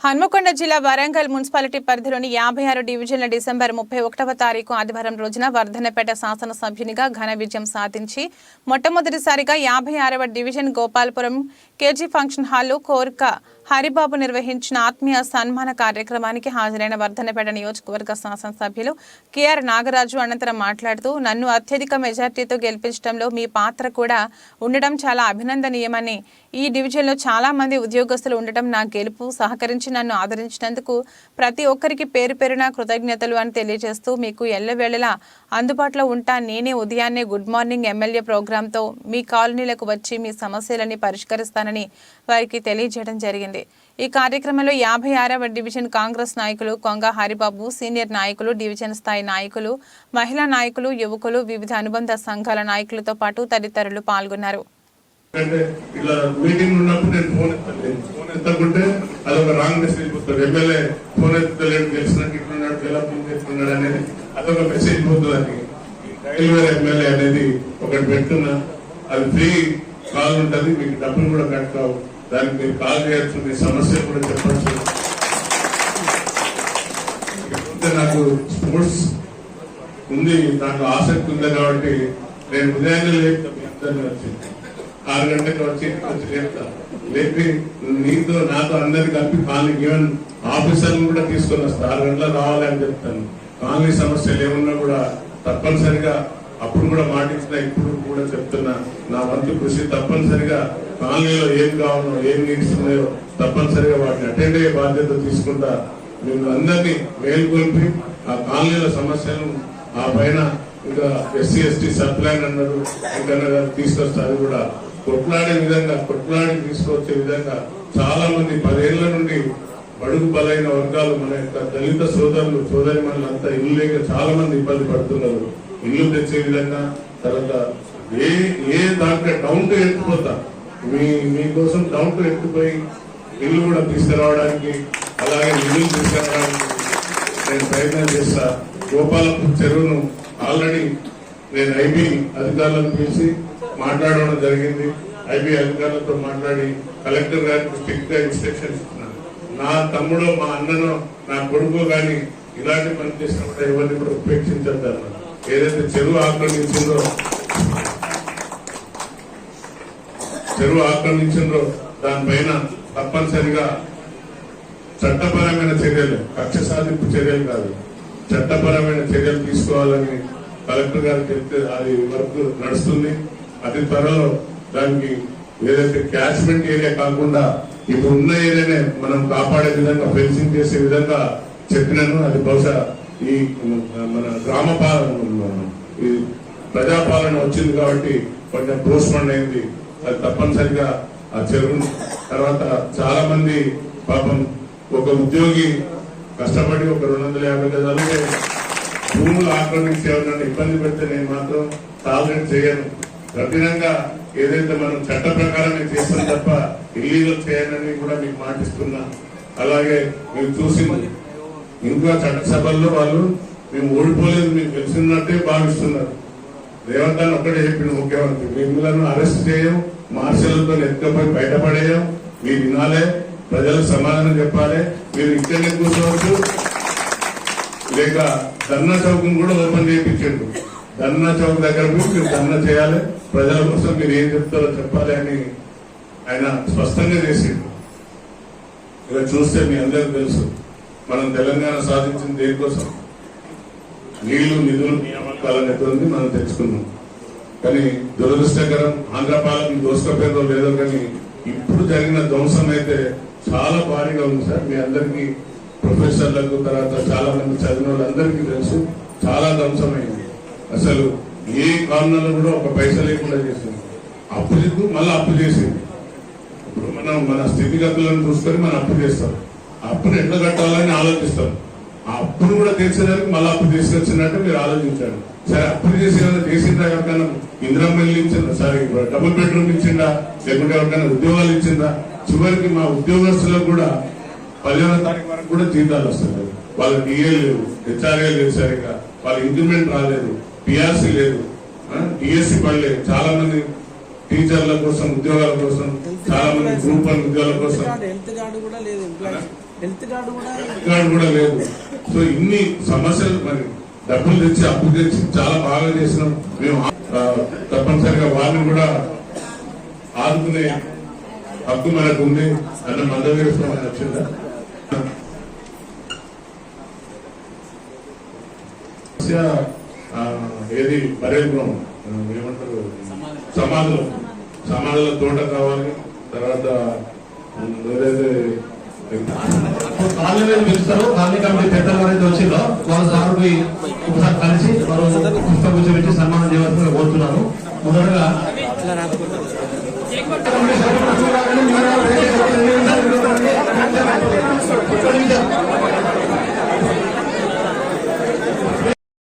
హన్మకొండ జిల్లా వరంగల్ మున్సిపాలిటీ పరిధిలోని యాభై ఆరు డివిజన్ల డిసెంబర్ ముప్పై ఒకటవ తారీఖు ఆదివారం రోజున వర్ధనపేట శాసనసభ్యునిగా ఘన విజయం సాధించి మొట్టమొదటిసారిగా యాభై ఆరవ డివిజన్ గోపాలపురం కేజీ ఫంక్షన్ హాల్లో కోరిక హరిబాబు నిర్వహించిన ఆత్మీయ సన్మాన కార్యక్రమానికి హాజరైన వర్ధనపేట నియోజకవర్గ శాసనసభ్యులు కెఆర్ నాగరాజు అనంతరం మాట్లాడుతూ నన్ను అత్యధిక మెజార్టీతో గెలిపించడంలో మీ పాత్ర కూడా ఉండడం చాలా అభినందనీయమని. ఈ డివిజన్లో చాలా మంది ఉద్యోగస్తులు ఉండటం నా గెలుపు సహకరించి నన్ను ఆదరించినందుకు ప్రతి ఒక్కరికి పేరు పేరున కృతజ్ఞతలు అని తెలియజేస్తూ మీకు ఎల్లవేళలా అందుబాటులో ఉంటా నేనే ఉదయాన్నే గుడ్ మార్నింగ్ ఎమ్మెల్యే ప్రోగ్రాంతో మీ కాలనీలకు వచ్చి మీ సమస్యలని పరిష్కరిస్తానని వారికి తెలియజేయడం జరిగింది. ఈ కార్యక్రమంలో యాభై ఆరవ డివిజన్ కాంగ్రెస్ నాయకులు కొంగ హరిబాబు సీనియర్ నాయకులు డివిజన్ స్థాయి నాయకులు మహిళా నాయకులు యువకులు వివిధ అనుబంధ సంఘాల నాయకులతో పాటు తదితరులు పాల్గొన్నారు. అది ఒక రాంగ్ మెసేజ్ పోతుంది. ఎమ్మెల్యే ఫోన్ ఎత్తలేడు తెలిసినట్టు ఇట్లున్నాడు డెవలప్మెంట్ చేస్తున్నాడు అనేది అదొక మెసేజ్ పోతుంది రైల్వే ఎమ్మెల్యే అనేది ఒకటి పెట్టున్నా. అది ఫ్రీ కాల్ ఉంటుంది మీకు డబ్బులు కూడా కట్ కావు దానికి మీరు కాల్ చేయొచ్చు మీ సమస్య కూడా చెప్పచ్చు. నాకు స్పోర్ట్స్ ఉంది నాకు ఆసక్తి ఉంది కాబట్టి నేను ఉదయాన్నే లేపుతా మీ అందరినీ వచ్చి. ఆరు గంటలకు వచ్చి వచ్చి లేపుతా. లేపి నీతో నాతో అందరు కలిపి కాలనీ ఈవెన్ ఆఫీసర్లు కూడా తీసుకొని వస్తారు ఆరు గంటల రావాలని చెప్తాను. కాలనీ సమస్యలు ఏమున్నా కూడా తప్పనిసరిగా అప్పుడు కూడా మాటించిన ఇప్పుడు కూడా చెప్తున్నా. నా వంతు కృషి తప్పనిసరిగా కాలనీలో ఏం కావాలో ఏం నీడ్స్ ఉన్నాయో తప్పనిసరిగా వాటిని అటెండ్ అయ్యే బాధ్యత తీసుకుంటా. మేము అందరినీ మేల్కొల్పి ఆ కాలనీల సమస్యలను ఆ పైన ఇంకా ఎస్సీ ఎస్టీ సప్లైన్ అన్నారు ఇంకా తీసుకొస్తారు కూడా. కొట్లాడే విధంగా కొట్లాడి తీసుకొచ్చే విధంగా చాలా మంది పదేళ్ళ నుండి బడుగు బలైన వర్గాలు మన యొక్క దళిత సోదరులు సోదరి అంతా ఇల్లు లేక చాలా మంది ఇబ్బంది పడుతున్నారు. ఇల్లు తెచ్చే విధంగా తర్వాత ఏ ఏ దాంట్లో డౌన్ టు ఎత్తుపోతా మీ మీకోసం డౌన్ టు ఎత్తుపోయి ఇల్లు కూడా తీసుకురావడానికి అలాగే ఇల్లు తీసుకురావడానికి నేను ప్రయత్నం చేస్తా. గోపాలపూర్ చెరువును ఆల్రెడీ నేను ఐబీ అధికారులను పిలిచి మాట్లాడడం జరిగింది. ఐబీ అధికారులతో మాట్లాడి కలెక్టర్ గారికి స్ట్రిక్ట్గా ఇన్స్ట్రక్షన్స్ ఇస్తున్నాను. నా తమ్ముడో మా అన్నను నా కొడుకు గాని ఇలాంటి పని చేసినప్పుడు ఎవరిని కూడా ఉపేక్షించద్దు ఏదైతే చెరువు ఆక్రమించిందో చెరువు ఆక్రమించిందో దానిపైన తప్పనిసరిగా చట్టపరమైన చర్యలు కక్ష సాధింపు చర్యలు కాదు. చట్టపరమైన చర్యలు తీసుకోవాలని కలెక్టర్ గారు చెప్తే అది వర్క్ నడుస్తుంది. అతి త్వరలో దానికి ఏదైతే క్యాచ్మెంట్ ఏరియా కాకుండా ఇప్పుడు ఉన్న ఏరియానే మనం కాపాడే విధంగా ఫెన్సింగ్ చేసే విధంగా చెప్పినాను. అది బహుశా ఈ మన గ్రామ పాలన ఈ ప్రజాపాలన వచ్చింది కాబట్టి కొంచెం పోస్ట్పోన్ అయింది. అది తప్పనిసరిగా ఆ చెరువు తర్వాత చాలా మంది పాపం ఒక ఉద్యోగి కష్టపడి ఒక రెండు వందల యాభై గజాలు భూములు ఆక్రమించి ఇబ్బంది పెడితే నేను మాత్రం టాలరేట్ చేయను. కఠినంగా ఏదైతే మనం చట్ట ప్రకారమే చేస్తాం తప్ప ఇల్లీగల్ చేయనని కూడా మీకు మాటిస్తున్నా. అలాగే మీరు చూసి ఇంకా చట్టసభల్లో వాళ్ళు మేము ఓడిపోలేదు మీకు తెలిసినట్టే భావిస్తున్నారు. రేవంత్ అని ఒక్కటే చెప్పిన ముఖ్యమంత్రి మిమ్మల్ని అరెస్ట్ చేయం మార్షలతో ఎత్తుకపోయి బయటపడేయం మీరు వినాలే ప్రజలకు సమాధానం చెప్పాలి మీరు ఇక్కడనే కూర్చోవచ్చు. లేక ధర్నా చౌకం కూడా ఓపెన్ చేయించండు. ధర్నా చౌక్ దగ్గర పోయి మీరు ధర్నా చేయాలి. ప్రజల కోసం మీరు ఏం చెప్తారో చెప్పాలి అని ఆయన స్పష్టంగా చేసిండు. ఇక చూస్తే మీ అందరికి తెలుసు మనం తెలంగాణ సాధించిన దేనికోసం? నీళ్ళు నిధులు నియామకాలను ఎత్తుంది మనం తెచ్చుకున్నాం. కానీ దురదృష్టకరం ఆంధ్ర పాలన దోసుకపోయిందో లేదో కానీ ఇప్పుడు జరిగిన ధ్వంసం అయితే చాలా భారీగా ఉంది సార్. మీ అందరికీ ప్రొఫెసర్లకు తర్వాత చాలా మంది చదివిన వాళ్ళందరికీ తెలుసు చాలా ధ్వంసమైంది. అసలు ఏ కారణాలు కూడా ఒక పైసా లేకుండా చేసింది. అప్పు చెప్పు మళ్ళీ అప్పు చేసింది. ఇప్పుడు మనం మన స్థితిగతులను చూసుకొని మనం అప్పు చేస్తాం. అప్పుని అప్పును ఎట్లా కట్టాలని ఆలోచిస్తాం. ఆ అప్పును కూడా తీర్చడానికి మళ్ళీ అప్పు తీసుకొచ్చినట్టు మీరు ఆలోచించారు సరే అప్పులు చేసి ఏమైనా చేసిందా ఎవరికైనా? ఇందిరమ్మ ఇచ్చిందా? సరే డబుల్ బెడ్రూమ్ ఇచ్చిందా? లేకుంటే ఎవరికైనా ఉద్యోగాలు ఇచ్చిందా? చివరికి మా ఉద్యోగస్తులకు కూడా పదిహేనో తారీఖు వరకు కూడా జీతాలు వస్తున్నాయి వాళ్ళ డిఏ లేవు హెచ్ఆర్ఏ లేదు సరిగా వాళ్ళ ఇంక్రిమెంట్ రాలేదు. పిఆర్సీ లేదు. డిఎస్సి పడలేదు చాలా మంది టీచర్ల కోసం ఉద్యోగాల కోసం చాలా మంది గ్రూప్ వన్ ఉద్యోగాల కోసం. హెల్త్ కార్డు కూడా లేదు ఎంప్లాయీస్ హెల్త్ కార్డు కూడా కార్డు కూడా లేదు. సో ఇన్ని సమస్యలు మరి డబ్బులు తెచ్చి అప్పు తెచ్చి చాలా బాగా చేసినాం. మేము తప్పనిసరిగా వారిని కూడా ఆదుకునే హక్కు మనకు ఉంది. అన్న మందం వచ్చిందా? సమస్య, ఏది పరేడ్ ఏమంటారు? సమాధులు సమాధుల తోట కావాలి. తర్వాత పిలుస్తారు. కాలనీ కమిటీ పెద్దలు అనేది వచ్చిందో వాళ్ళ సార్కి ఒకసారి కలిసి వారు పుస్తకం కూర్చోబెట్టి సన్మానం చేయవలసిందిగా కోరుతున్నాను. మొదటగా